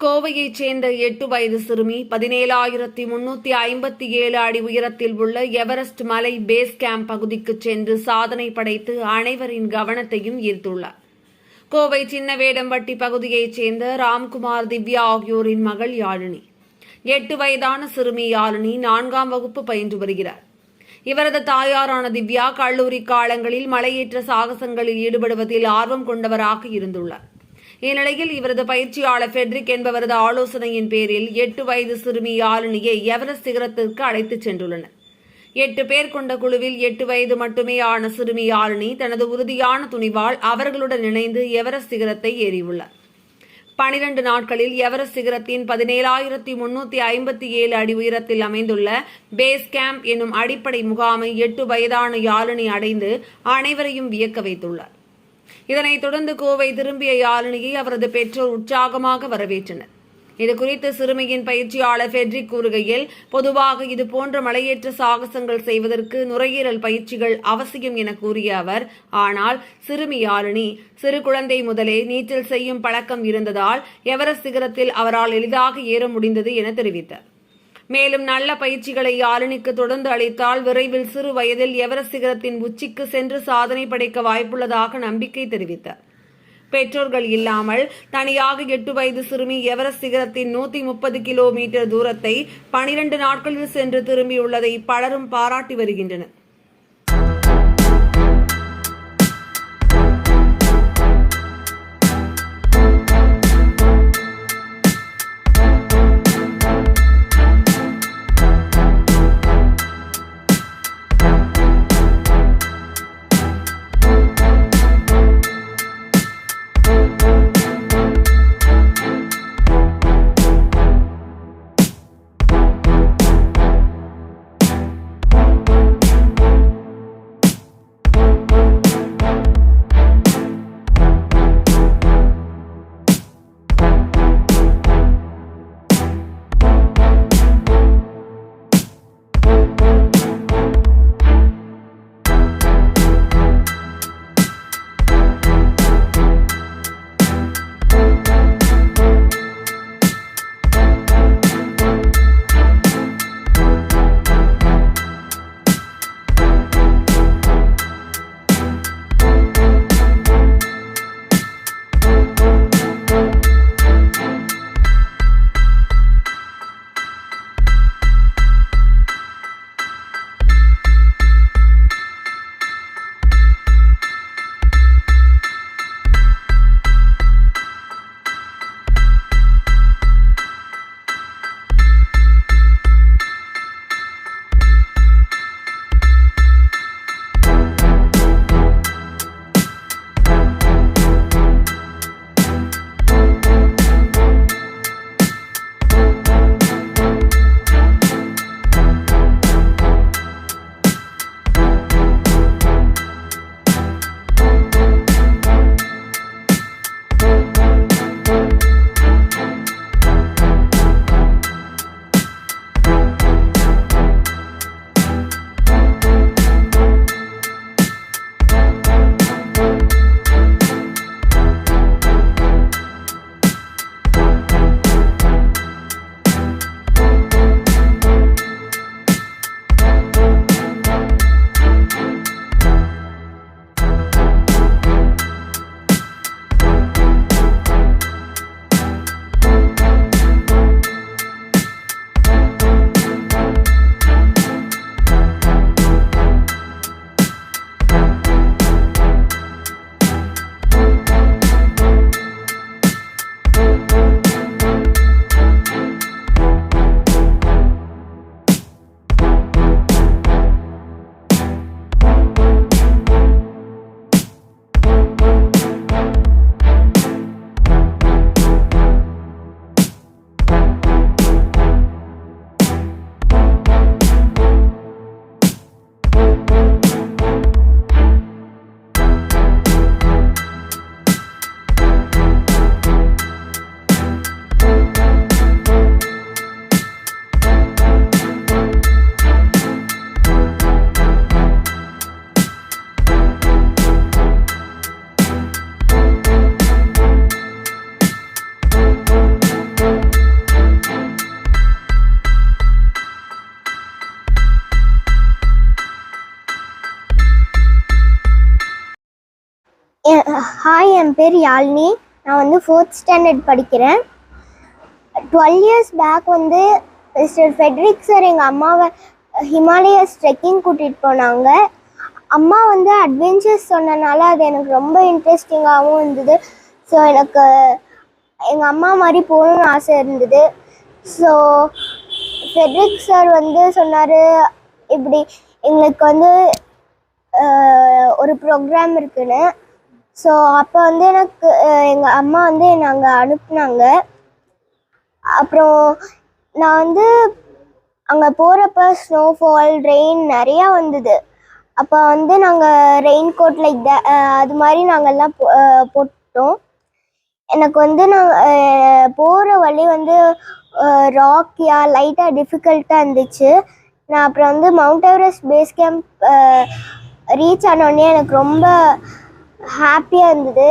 கோவையைச் சேர்ந்த எட்டு வயது சிறுமி பதினேழாயிரத்தி முன்னூத்தி ஐம்பத்தி ஏழு அடி உயரத்தில் உள்ள எவரெஸ்ட் மலை பேஸ் கேம்ப் பகுதிக்கு சென்று சாதனை படைத்து அனைவரின் கவனத்தையும் ஈர்த்துள்ளார். கோவை சின்னவேடம்பட்டி பகுதியைச் சேர்ந்த ராம்குமார் திவ்யா ஆகியோரின் மகள் யாழினி. எட்டு வயதான சிறுமி யாழினி நான்காம் வகுப்பு பயின்று வருகிறார். இவரது தாயாரான திவ்யா கல்லூரி காலங்களில் மலையேற்ற சாகசங்களில் ஈடுபடுவதில் ஆர்வம் கொண்டவராக இருந்துள்ளார். இந்நிலையில் இவரது பயிற்சியாளர் ஃபெட்ரிக் என்பவரது ஆலோசனையின் பேரில் எட்டு வயது சிறுமி யாழினியை எவரெஸ்ட் சிகரத்திற்கு அழைத்துச் சென்றுள்ளனர். எட்டு பேர் கொண்ட குழுவில் எட்டு வயது மட்டுமே ஆன சிறுமி யாழினி தனது உறுதியான துணிவால் அவர்களுடன் இணைந்து எவரெஸ்ட் சிகரத்தை ஏறியுள்ளார். பனிரண்டு நாட்களில் எவரெஸ்ட் சிகரத்தின் பதினேழாயிரத்தி முன்னூத்தி ஐம்பத்தி ஏழு அடி உயரத்தில் அமைந்துள்ள பேஸ் கேம்ப் என்னும் அடிப்படை முகாமை எட்டு வயதான யாழினி அடைந்து அனைவரையும் வியக்க வைத்துள்ளார். இதனைத் தொடர்ந்து கோவை திரும்பிய யாழினியை அவரது பெற்றோர் உற்சாகமாக வரவேற்றனர். இதுகுறித்து சிறுமியின் பயிற்சியாளர் ஃபெட்ரிக் கூறுகையில் பொதுவாக இது போன்ற மலையேற்ற சாகசங்கள் செய்வதற்கு நுரையீரல் பயிற்சிகள் அவசியம் என கூறிய அவர் ஆனால் சிறுமி யாழினி சிறு குழந்தை முதலே நீச்சல் செய்யும் பழக்கம் இருந்ததால் எவரெஸ்ட் சிகரத்தில் அவரால் எளிதாக ஏற முடிந்தது என தெரிவித்தார். மேலும் நல்ல பயிற்சிகளை யாழினிக்கு தொடர்ந்து அளித்தால் விரைவில் சிறு வயதில் எவரெஸ்ட் சிகரத்தின் உச்சிக்கு சென்று சாதனை படைக்க வாய்ப்புள்ளதாக நம்பிக்கை தெரிவித்தார். பெற்றோர்கள் இல்லாமல் தனியாக எட்டு வயது சிறுமி எவரெஸ்ட் சிகரத்தின் நூத்தி முப்பது கிலோமீட்டர் தூரத்தை பனிரெண்டு நாட்களில் சென்று திரும்பியுள்ளதை பலரும் பாராட்டி வருகின்றனர். என் பேர் யாழ்னி. நான் வந்து ஃபோர்த் ஸ்டாண்டர்ட் படிக்கிறேன். டுவெல் இயர்ஸ் பேக் வந்து மிஸ்டர் ஃபெட்ரிக் சார் எங்கள் அம்மாவை ஹிமாலயஸ் ட்ரெக்கிங் கூட்டிகிட்டு போனாங்க. அம்மா வந்து அட்வென்ச்சர்ஸ் சொன்னனால அது எனக்கு ரொம்ப இன்ட்ரெஸ்டிங்காகவும் இருந்தது. ஸோ எனக்கு எங்கள் அம்மா மாதிரி போகணும்னு ஆசை இருந்தது. ஸோ ஃபெட்ரிக் சார் வந்து சொன்னார் இப்படி எங்களுக்கு வந்து ஒரு ப்ரோக்ராம் இருக்குன்னு. ஸோ அப்போ வந்து எனக்கு எங்கள் அம்மா வந்து என்னை அங்கே அனுப்புனாங்க. அப்புறம் நான் வந்து அங்கே போகிறப்ப ஸ்னோஃபால் ரெயின் நிறையா வந்தது. அப்போ வந்து நாங்கள் ரெயின் கோட் லைக் த அது மாதிரி நாங்கள்லாம் போ போட்டோம். எனக்கு வந்து நாங்கள் போகிற வழி வந்து ராக்கியாக லைட்டாக டிஃபிகல்ட்டாக இருந்துச்சு. நான் அப்புறம் வந்து Mount Everest base camp reach ஆனோடனே எனக்கு ரொம்ப ஹாப்பியாக இருந்தது.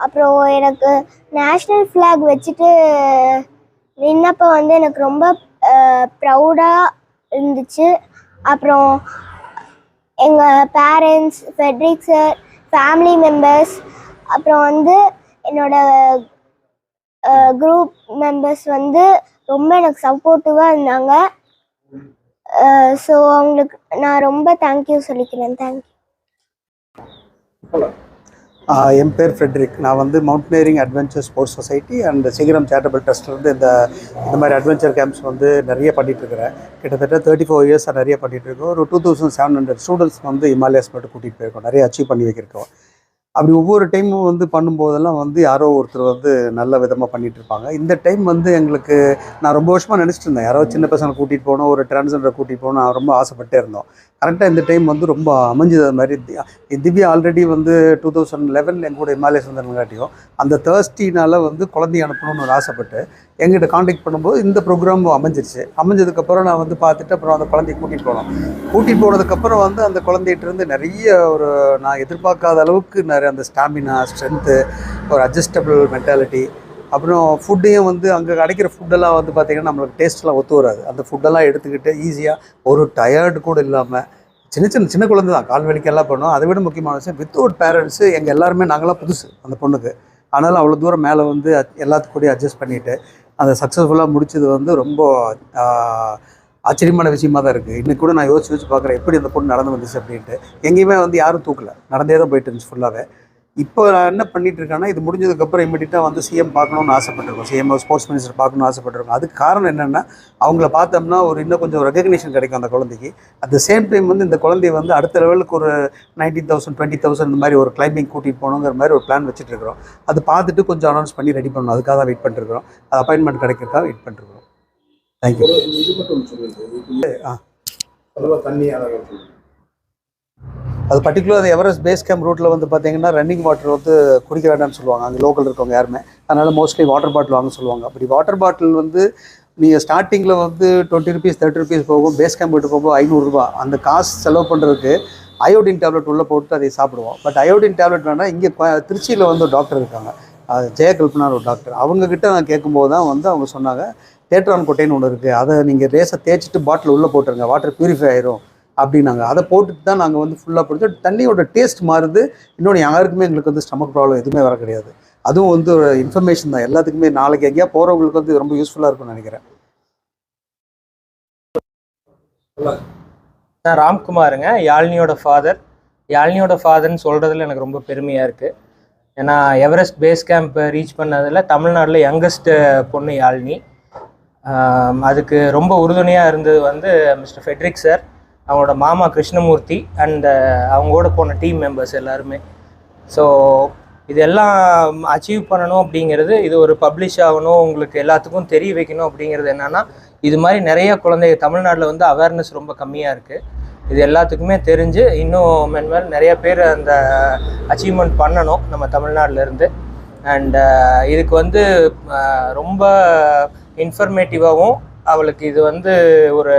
அப்புறம் எனக்கு நேஷ்னல் ஃப்ளாக் வச்சுட்டு நின்னப்போ வந்து எனக்கு ரொம்ப ப்ரௌடாக இருந்துச்சு. அப்புறம் எங்கள் parents Frederick sir family members அப்புறம் வந்து என்னோட குரூப் மெம்பர்ஸ் வந்து ரொம்ப எனக்கு சப்போர்ட்டிவாக இருந்தாங்க. ஸோ அவங்களுக்கு நான் ரொம்ப தேங்க்யூ சொல்லிக்கிறேன். தேங்க்யூ ஆஹ் என் பேர் ஃப்ரெட்ரிக். நான் வந்து mountaineering adventure sports society and Sigaram charitable ட்ரஸ்ட்லேருந்து இந்த இந்த மாதிரி அட்வென்ச்சர் கேம்ப்ஸ் வந்து நிறைய பண்ணிகிட்ருக்கிறேன் கிட்டத்தட்ட தேர்ட்டி ஃபோர் இயர்ஸாக நிறைய பண்ணிகிட்ருக்கோம் இருக்கோம். ஒரு two thousand seven hundred students வந்து ஹிமாலயாஸ் மட்டும் கூட்டிகிட்டு போயிருக்கோம். நிறைய அச்சீவ் பண்ணி வைக்கிறோம் அப்படி ஒவ்வொரு டைமும் வந்து பண்ணும்போதெல்லாம் வந்து யாரோ ஒருத்தர் வந்து நல்ல விதமாக பண்ணிகிட்டு இருப்பாங்க. இந்த டைம் வந்து எங்களுக்கு நான் ரொம்ப வருஷமாக நினச்சிட்டு இருந்தேன். யாரோ சின்ன பசங்களை கூட்டிகிட்டு போகணும் ஒரு டிரான்ஸ்ஜெண்டரை கூட்டிகிட்டு போகணும் நான் ரொம்ப ஆசைப்பட்டே இருந்தோம். கரெக்டாக இந்த டைம் வந்து ரொம்ப அமைஞ்சது அது மாதிரி. திவ்யா ஆல்ரெடி வந்து டூ தௌசண்ட் லெவனில் எங்க கூட ஹிமாலயஸ் வந்தவங்காட்டியும் அந்த தேர்ஸ்டினால் வந்து குழந்தைய அனுப்பணும்னு ஒரு ஆசைப்பட்டு எங்கிட்ட காண்டாக்ட் பண்ணும்போது இந்த ப்ரோக்ராம் அமைஞ்சிருச்சு. அமைஞ்சதுக்கப்புறம் நான் வந்து பார்த்துட்டு அப்புறம் அந்த குழந்தைய கூட்டிகிட்டு போனோம். கூட்டிகிட்டு போனதுக்கப்புறம் வந்து அந்த குழந்தைகிட்டருந்து நிறைய ஒரு நான் எதிர்பார்க்காத அளவுக்கு நிறைய அந்த ஸ்டாமினா ஸ்ட்ரென்த்து ஒரு அட்ஜஸ்டபிள் மென்டாலிட்டி அப்புறம் ஃபுட்டையும் வந்து அங்கே கிடைக்கிற ஃபுட்டெல்லாம் வந்து பார்த்திங்கன்னா நம்மளுக்கு டேஸ்ட்லாம் ஒத்து வராது. அந்த ஃபுட்டெல்லாம் எடுத்துக்கிட்டு ஈஸியாக ஒரு டயர்டு கூட இல்லாமல் சின்ன சின்ன சின்ன குழந்தை தான். கால் வலிக்கெல்லாம் பண்ணோம். அதை விட முக்கியமான விஷயம் வித்தவுட் பேரண்ட்ஸு எங்கள் எல்லாருமே நாங்களாம் புதுசு அந்த பொண்ணுக்கு. ஆனாலும் அவ்வளோ தூரம் மேலே வந்து எல்லாத்துக்கும் கூடயும் அட்ஜஸ்ட் பண்ணிவிட்டு அதை சக்ஸஸ்ஃபுல்லாக முடிச்சது வந்து ரொம்ப ஆச்சரியமான விஷயமா தான் இருக்குது இன்றைக்கி கூட நான் யோசிச்சு யோசிச்சு பார்க்குறேன் எப்படி அந்த பொண்ணு நடந்து வந்துச்சு அப்படின்ட்டு. எங்கேயுமே வந்து யாரும் தூக்கல. நடந்தே தான் போயிட்டு இருந்துச்சு ஃபுல்லாகவே இப்போ நான் என்ன பண்ணிட்டு இருக்கேன்னா இது முடிஞ்சதுக்கப்புறம் இமீடியட்டாக வந்து சிஎம் பார்க்கணும்னு ஆசைப்பட்டிருக்கோம். சிஎம் ஸ்போர்ட்ஸ் மினிஸ்டர் பார்க்கணும்னு ஆசைப்பட்டிருக்கோம். அதுக்கு காரணம் என்னென்னா அவங்கள பார்த்தோம்னா ஒரு இன்னும் கொஞ்சம் ரெகக்னிஷன் கிடைக்கும் அந்த குழந்தைக்கு. அட் த சேம் டைம் வந்து இந்த குழந்தைய வந்து அடுத்த லெவலுக்கு ஒரு நைன்டீன் தௌசண்ட் டுவெண்ட்டி தௌசண்ட் இந்த மாதிரி ஒரு கிளைம்பிங் கூட்டிகிட்டு போகணுங்கிற மாதிரி ஒரு பிளான் வச்சுட்டு இருக்கிறோம் அது பார்த்துட்டு கொஞ்சம் அனௌன்ஸ் பண்ணி ரெடி பண்ணணும். அதுக்காக தான் வெயிட் பண்ணிருக்கிறோம். அது அப்பாயின்மெண்ட் கிடைக்கிறதுக்காக வெயிட் பண்ணிருக்கிறோம். தேங்க்யூ ஆ. அது பர்டிகுலர் அது எவரெஸ்ட் பேஸ் கேம்ப் ரூட்டில் வந்து பார்த்தீங்கன்னா ரன்னிங் வாட்டர் வந்து குடிக்க வேண்டாம்னு சொல்லுவாங்க. அங்கே லோக்கல் இருக்கவங்க யாருமே. அதனால் மோஸ்ட்லி வாட்டர் பாட்டில் வாங்க சொல்லுவாங்க. அப்படி வாட்டர் பாட்டில் வந்து நீங்கள் ஸ்டார்டிங்கில் வந்து டுவெண்ட்டி ருபீஸ் தேர்ட்டி ருபீஸ் போகும். பேஸ் கேம்ப் விட்டு போகும்போது ஐநூறுரூபா அந்த காசு செலவு பண்ணுறதுக்கு அயோடின் டேப்லெட் உள்ளே போட்டு அதை சாப்பிடுவோம். பட் அயோடின் டேப்லெட் வேணால் இங்கே திருச்சியில் வந்து ஒரு டாக்டர் இருக்காங்க. அது ஒரு டாக்டர் அவங்கக்கிட்ட நான் கேட்கும்போது தான் வந்து அவங்க சொன்னாங்க தேட்ரான் கொட்டைன்னு ஒன்று இருக்குது அதை நீங்கள் ரேஸை தேய்ச்சிட்டு பாட்டில் உள்ளே போட்டுருங்க. வாட்டர் ப்யூரிஃபை ஆயிரும். அப்படின்னாங்க. அதை போட்டுட்டு தான் நாங்கள் வந்து ஃபுல்லாக பிடிச்சோம் தண்ணியோட டேஸ்ட் மாறுது. இன்னொன்று யாருக்குமே எங்களுக்கு வந்து ஸ்டமக் ப்ராப்ளம் எதுவுமே வர கிடையாது. அதுவும் வந்து ஒரு இன்ஃபர்மேஷன் தான். எல்லாத்துக்குமே நாளைக்கு எங்கேயா போகிறவங்களுக்கு வந்து ரொம்ப யூஸ்ஃபுல்லாக இருக்கும்னு நினைக்கிறேன். நான் ராம்குமாருங்க. யாழ்னியோட ஃபாதர் யாழ்னியோட ஃபாதர்னு சொல்கிறதுல எனக்கு ரொம்ப பெருமையாக இருக்குது ஏன்னா எவரெஸ்ட் பேஸ் கேம்ப் ரீச் பண்ணதில் தமிழ்நாட்டில் யங்கஸ்ட் பொண்ணு யாழ்னி. அதுக்கு ரொம்ப உறுதுணையாக இருந்தது வந்து மிஸ்டர் ஃபெட்ரிக் சார் அவங்களோட மாமா கிருஷ்ணமூர்த்தி அண்ட் uh, அவங்களோட போன டீம் மெம்பர்ஸ் எல்லாருமே. ஸோ இதெல்லாம் அச்சீவ் பண்ணணும் அப்படிங்கிறது இது ஒரு பப்ளிஷ் ஆகணும் உங்களுக்கு எல்லாத்துக்கும் தெரிய வைக்கணும் அப்படிங்கிறது என்னென்னா இது மாதிரி நிறைய குழந்தைங்க தமிழ்நாட்டில் வந்து அவேர்னஸ் ரொம்ப கம்மியாக இருக்குது இது எல்லாத்துக்குமே தெரிஞ்சு இன்னும் மென்மேல் நிறைய பேர் அந்த அச்சீவ்மெண்ட் பண்ணணும் நம்ம தமிழ்நாட்டிலேருந்து இருந்து. Uh, இதுக்கு வந்து uh, ரொம்ப இன்ஃபர்மேட்டிவாகவும் அவளுக்கு இது வந்து ஒரு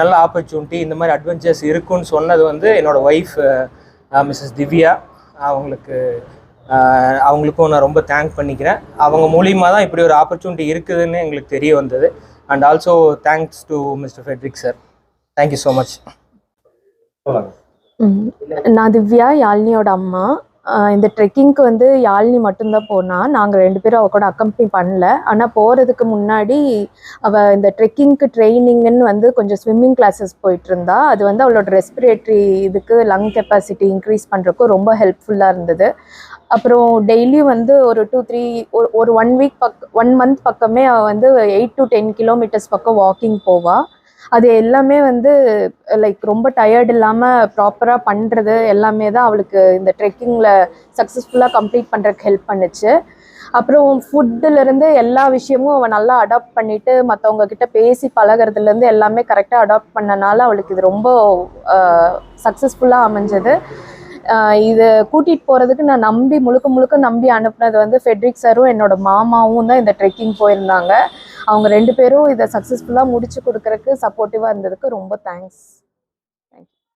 நல்ல ஆப்பர்ச்சுனிட்டி இந்த மாதிரி அட்வென்ச்சர்ஸ் இருக்குன்னு சொன்னது வந்து என்னோட ஒய்ஃப் மிஸ்ஸஸ் திவ்யா. அவங்களுக்கு அவங்களுக்கும் நான் ரொம்ப தேங்க் பண்ணிக்கிறேன். அவங்க மூலியமாக தான் இப்படி ஒரு ஆப்பர்ச்சுனிட்டி இருக்குதுன்னு எங்களுக்கு தெரிய வந்தது. And also thanks to mister Frederick sir thank you so much. நான் திவ்யா யாழ்னியோட அம்மா. இந்த ட்ரெக்கிங்க்கு வந்து யாழினி மட்டும்தான் போனால் நாங்கள் ரெண்டு பேரும் அவ கூட அக்கம்பனி பண்ணல. ஆனால் போகிறதுக்கு முன்னாடி அவள் இந்த ட்ரெக்கிங்க்கு ட்ரெயினிங்குன்னு வந்து கொஞ்சம் ஸ்விம்மிங் கிளாஸஸ் போயிட்டு இருந்தா. அது வந்து அவளோட ரெஸ்பிரேட்டரி இதுக்கு லங் கெப்பாசிட்டி இன்க்ரீஸ் பண்ணுறக்கும் ரொம்ப ஹெல்ப்ஃபுல்லாக இருந்தது. அப்புறம் டெய்லியும் வந்து ஒரு டூ த்ரீ ஒரு ஒரு ஒன் வீக் பக் ஒன் மந்த் பக்கமே அவள் வந்து எயிட் டு டென் கிலோமீட்டர்ஸ் பக்கம் வாக்கிங் போவாள் அது எல்லாமே வந்து லைக் ரொம்ப டயர்ட் இல்லாமல் ப்ராப்பராக பண்ணுறது எல்லாமே தான் அவளுக்கு இந்த ட்ரெக்கிங்கில் சக்ஸஸ்ஃபுல்லாக கம்ப்ளீட் பண்ணுறதுக்கு ஹெல்ப் பண்ணுச்சு. அப்புறம் ஃபுட்டுலேருந்து எல்லா விஷயமும் அவள் நல்லா அடாப்ட் பண்ணிவிட்டு மற்றவங்க கிட்ட பேசி பழகுறதுலேருந்து எல்லாமே கரெக்டாக அடாப்ட் பண்ணனால அவளுக்கு இது ரொம்ப சக்ஸஸ்ஃபுல்லாக அமைஞ்சது. இதை இது கூட்டிகிட்டு போகிறதுக்கு நான் நம்பி முழுக்க முழுக்க நம்பி அனுப்புனது வந்து ஃபெட்ரிக் சாரும் என்னோட மாமாவும் தான் இந்த ட்ரெக்கிங் போயிருந்தாங்க. அவங்க ரெண்டு பேரும் இதை சக்ஸஸ்ஃபுல்லாக முடிச்சு கொடுக்குறக்கு சப்போர்ட்டிவாக இருந்ததுக்கு ரொம்ப தேங்க்ஸ்